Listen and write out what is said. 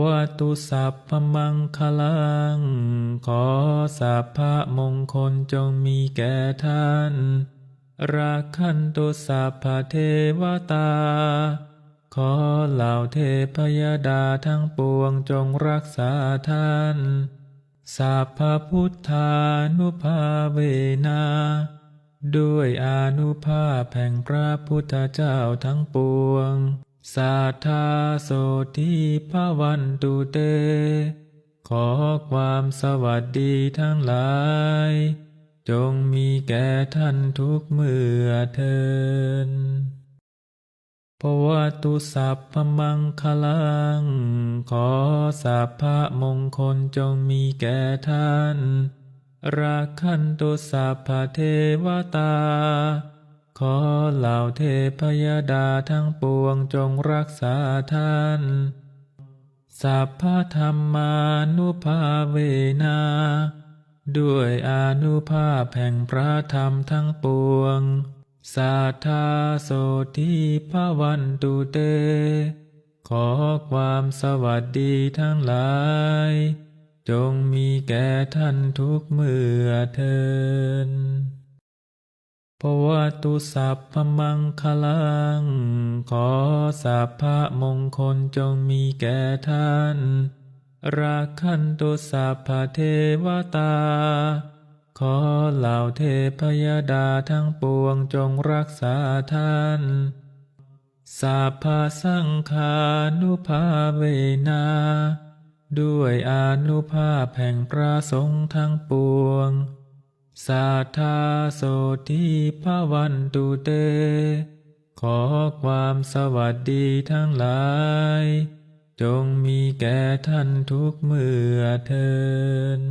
วตุสัพพมังคลัง ขอสัพพะมงคลจงมีแก่ท่าน ราคันตุสัพพเทวตา ขอเหล่าเทพยดาทั้งปวงจงรักษาท่านสัพพพุทธานุภาเวนา ด้วยอานุภาพแห่งพระพุทธเจ้าทั้งปวง สาธาโสทีพระวันตุเต ขอความสวัสดีทั้งหลาย จงมีแก่ท่านทุกเมื่อเทินภวตุสัพพมังคลัง ขอสัพพะมงคลจงมีแก่ท่าน ราคันตุสัพพะเทวตา ขอเหล่าเทพยดาทั้งปวงจงรักษาท่าน สัพพธรรมานุภาเวนา ด้วยอนุภาพแห่งพระธรรมทั้งปวง สาธาโสทีพระวันตุเต ขอความสวัสดีทั้งหลาย จงมีแก่ท่านทุกเมื่อเทิน ภวตุสัพพมังคลัง ขอสัพพะมงคลจงมีแก่ท่าน ราคันตุสัพพะเทวตา ขอเหล่าเทพยดาทั้งปวงจงรักษาท่านสัพพสังฆานุภาเวนา ด้วยอานุภาพแห่งพระสงฆ์ทั้งปวง สาธาโสทีพระวันตุเต ขอความสวัสดีทั้งหลาย จงมีแก่ท่านทุกเมื่อเทิน